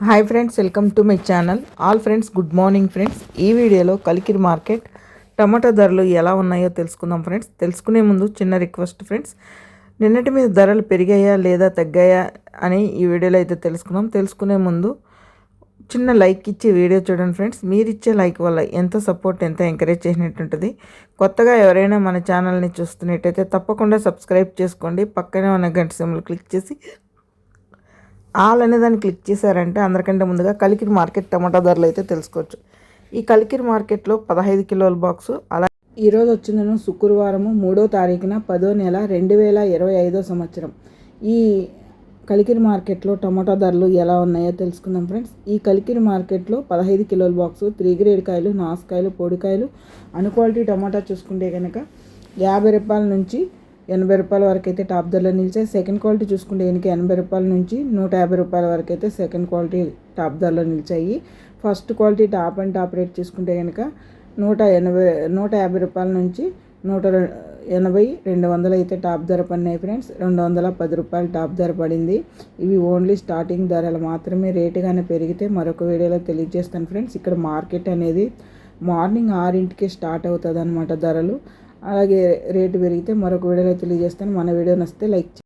Hi friends welcome to my channel all friends good morning friends ఈ వీడియోలో Kalikiri market టమాటా ధరలు ఎలా ఉన్నాయో తెలుసుకుందాం ఫ్రెండ్స్ తెలుసుకునే ముందు చిన్న రిక్వెస్ట్ ఫ్రెండ్స్ నిన్నటి మీద ధరలు పెరిగాయా లేదా తగ్గాయా అని ఈ వీడియోలో అయితే తెలుసుకుందాం. తెలుసుకునే ముందు చిన్న లైక్ ఇచ్చి వీడియో చూడండి ఫ్రెండ్స్ మీరు ఇచ్చే లైక్ వల్ల ఎంత సపోర్ట్ ఎంత ఎంకరేజ్ చేసినట్టు ఉంటుంది. కొత్తగా ఎవరైనా మన ఛానల్ని చూస్తున్నట్టయితే తప్పకుండా సబ్స్క్రైబ్ చేసుకోండి. పక్కనే ఉన్న గంట సింబల్ క్లిక్ చేసి ఆల్ అనే దాన్ని క్లిక్ చేశారంటే అందరికంటే ముందుగా కలికిరి మార్కెట్ టమాటా ధరలు అయితే తెలుసుకోవచ్చు. ఈ కలికిరి మార్కెట్లో పదహైదు కిలోల బాక్సు అలా ఈరోజు వచ్చిందను శుక్రవారము మూడో తారీఖున పదో నెల రెండు వేల ఇరవై ఐదో సంవత్సరం. ఈ కలికిరి మార్కెట్లో టమాటా ధరలు ఎలా ఉన్నాయో తెలుసుకుందాం ఫ్రెండ్స్. ఈ కలికిరి మార్కెట్లో పదహైదు కిలోల బాక్సు త్రీ గ్రేడ్ కాయలు నాసుకాయలు పొడికాయలు అను క్వాలిటీ టమాటా చూసుకుంటే కనుక యాభై రూపాయల నుంచి ఎనభై రూపాయల వరకు అయితే టాప్ ధరలో నిలిచాయి. సెకండ్ క్వాలిటీ చూసుకుంటే దీనికి ఎనభై రూపాయల నుంచి నూట యాభై రూపాయల వరకు అయితే సెకండ్ క్వాలిటీ టాప్ ధరలో నిలిచాయి. First quality top and top rate చూసుకుంటే కనుక నూట ఎనభై నూట యాభై రూపాయల నుంచి నూట ఎనభై రెండు వందలు అయితే టాప్ ధర పడినాయి ఫ్రెండ్స్. రెండు వందల పది రూపాయలు టాప్ ధర పడింది. ఇవి ఓన్లీ స్టార్టింగ్ ధరలు మాత్రమే. రేటుగానే పెరిగితే మరొక వీడియోలో తెలియజేస్తాను ఫ్రెండ్స్. ఇక్కడ మార్కెట్ అనేది మార్నింగ్ ఆరింటికి స్టార్ట్ అవుతుంది అనమాట ధరలు. అలాగే రేటు పెరిగితే మరొక వీడియోలో తెలియజేస్తాను. మన వీడియో నచ్చితే లైక్